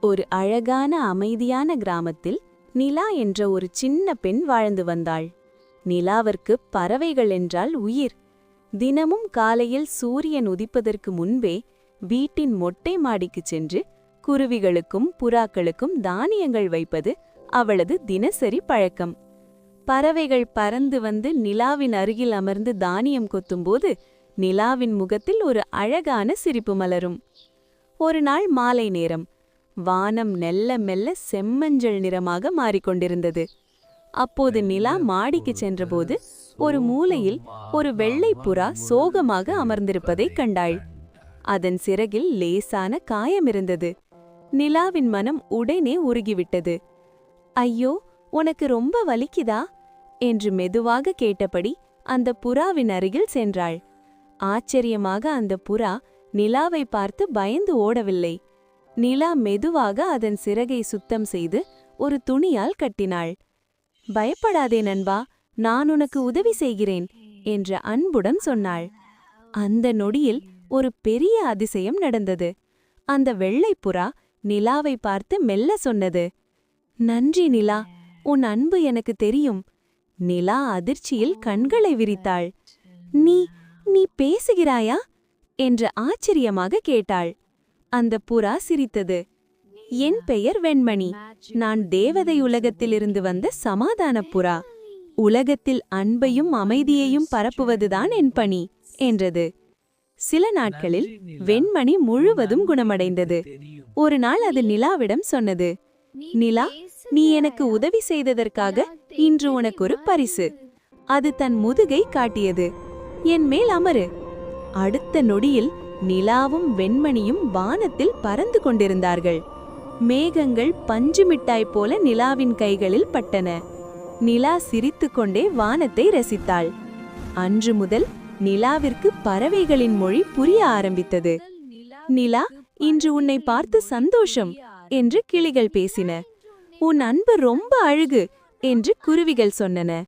ஒரு அழகான அமைதியான கிராமத்தில் நிலா என்ற ஒரு சின்ன பெண் வாழ்ந்து வந்தாள். நிலாவிற்கு பறவைகள் என்றால் உயிர். தினமும் காலையில் சூரியன் உதிப்பதற்கு முன்பே வீட்டின் மொட்டை மாடிக்குச் சென்று குருவிகளுக்கும் புறாக்களுக்கும் தானியங்கள் வைப்பது அவளது தினசரி பழக்கம். பறவைகள் பறந்து வந்து நிலாவின் அருகில் அமர்ந்து தானியம் கொத்தும்போது நிலாவின் முகத்தில் ஒரு அழகான சிரிப்பு மலரும். ஒரு நாள் மாலை நேரம். வானம் மெல்ல மெல்ல செம்மஞ்சள் நிறமாக மாறிக்கொண்டிருந்தது. அப்போது நிலா மாடிக்கு சென்றபோது ஒரு மூலையில் ஒரு வெள்ளை புறா சோகமாக அமர்ந்திருப்பதைக் கண்டாள். அதன் சிறகில் லேசான காயமிருந்தது நிலாவின் மனம் உடனே உருகிவிட்டது. ஐயோ உனக்கு ரொம்ப வலிக்குதா? என்று மெதுவாக கேட்டபடி அந்த புறாவின் அருகில் சென்றாள். ஆச்சரியமாக அந்த புறா நிலாவை பார்த்து பயந்து ஓடவில்லை. நிலா மெதுவாக அதன் சிறகை சுத்தம் செய்து ஒரு துணியால் கட்டினாள். பயப்படாதே நண்பா நான் உனக்கு உதவி செய்கிறேன் என்ற அன்புடன் சொன்னாள். அந்த நொடியில் ஒரு பெரிய அதிசயம் நடந்தது. அந்த வெள்ளைப் புறா நிலாவை பார்த்து மெல்ல சொன்னது நன்றி நிலா உன் அன்பு எனக்கு தெரியும். நிலா அதிர்ச்சியில் கண்களை விரித்தாள். நீ நீ பேசுகிறாயா? என்று ஆச்சரியமாக கேட்டாள். அந்த புறா சிரித்தது. என் பெயர் வெண்மணி. நான் தேவதை உலகத்திலிருந்து வந்த சமாதான புறா. உலகத்தில் அன்பையும் அமைதியையும் பரப்புவதுதான் என் பணி என்றது. சில நாட்களில் வெண்மணி முழுவதும் குணமடைந்தது. ஒரு நாள் அது நிலாவிடம் சொன்னது நிலா நீ எனக்கு உதவி செய்ததற்காக இன்று உனக்கு ஒரு பரிசு. அது தன் முதுகை காட்டியது. என் மேல் அமரு. அடுத்த நொடியில் நிலாவும் வெண்மணியும் வானத்தில் பறந்து கொண்டிருந்தார்கள். மேகங்கள் பஞ்சு மிட்டாய் போல நிலாவின் கைகளில் பட்டன. நிலா சிரித்துக்கொண்டே வானத்தை ரசித்தாள். அன்று முதல் நிலாவிற்கு பறவைகளின் மொழி புரிய ஆரம்பித்தது. நிலா இன்று உன்னை பார்த்து சந்தோஷம் என்று கிளிகள் பேசின. உன் அன்பு ரொம்ப அழகு என்று குருவிகள் சொன்னன.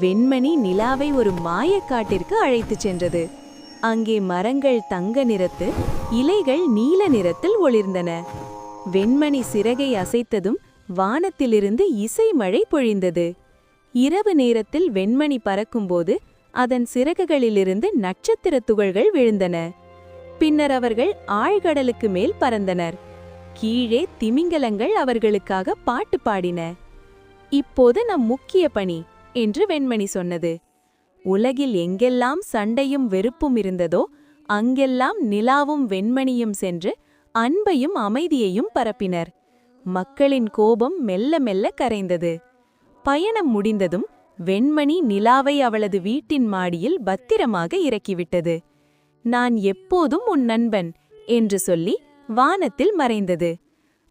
வெண்மணி நிலாவை ஒரு மாயக்காட்டிற்கு அழைத்துச் சென்றது. அங்கே மரங்கள் தங்க நிறத்து இலைகள் நீல நிறத்தில் ஒளிர்ந்தன. வெண்மணி சிறகை அசைத்ததும் வானத்திலிருந்து இசை மழை பொழிந்தது. இரவு நேரத்தில் வெண்மணி பறக்கும்போது அதன் சிறகுகளிலிருந்து நட்சத்திரத் துகள்கள் விழுந்தன. பின்னர் அவர்கள் ஆழ்கடலுக்கு மேல் பறந்தனர். கீழே திமிங்கலங்கள் அவர்களுக்காக பாட்டு பாடின. இப்போது நம் முக்கிய பணி என்று வெண்மணி சொன்னது. உலகில் எங்கெல்லாம் சண்டையும் வெறுப்பும் இருந்ததோ அங்கெல்லாம் நிலாவும் வெண்மணியும் சென்று அன்பையும் அமைதியையும் பரப்பினர். மக்களின் கோபம் மெல்ல மெல்ல கரைந்தது. பயணம் முடிந்ததும் வெண்மணி நிலாவை அவளது வீட்டின் மாடியில் பத்திரமாக இறக்கிவிட்டது. நான் எப்போதும் உன் நண்பன் என்று சொல்லி வானத்தில் மறைந்தது.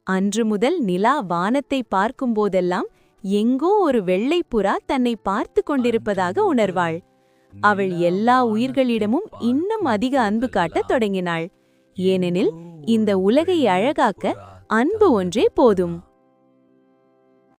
அன்று முதல் நிலா வானத்தை பார்க்கும்போதெல்லாம் எங்கோ ஒரு வெள்ளைப் புறா தன்னை பார்த்து கொண்டிருப்பதாக உணர்வாள். அவள் எல்லா உயிர்களிடமும் இன்னும் அதிக அன்பு காட்டத் தொடங்கினாள். ஏனெனில் இந்த உலகை அழகாக்க அன்பு ஒன்றே போதும்.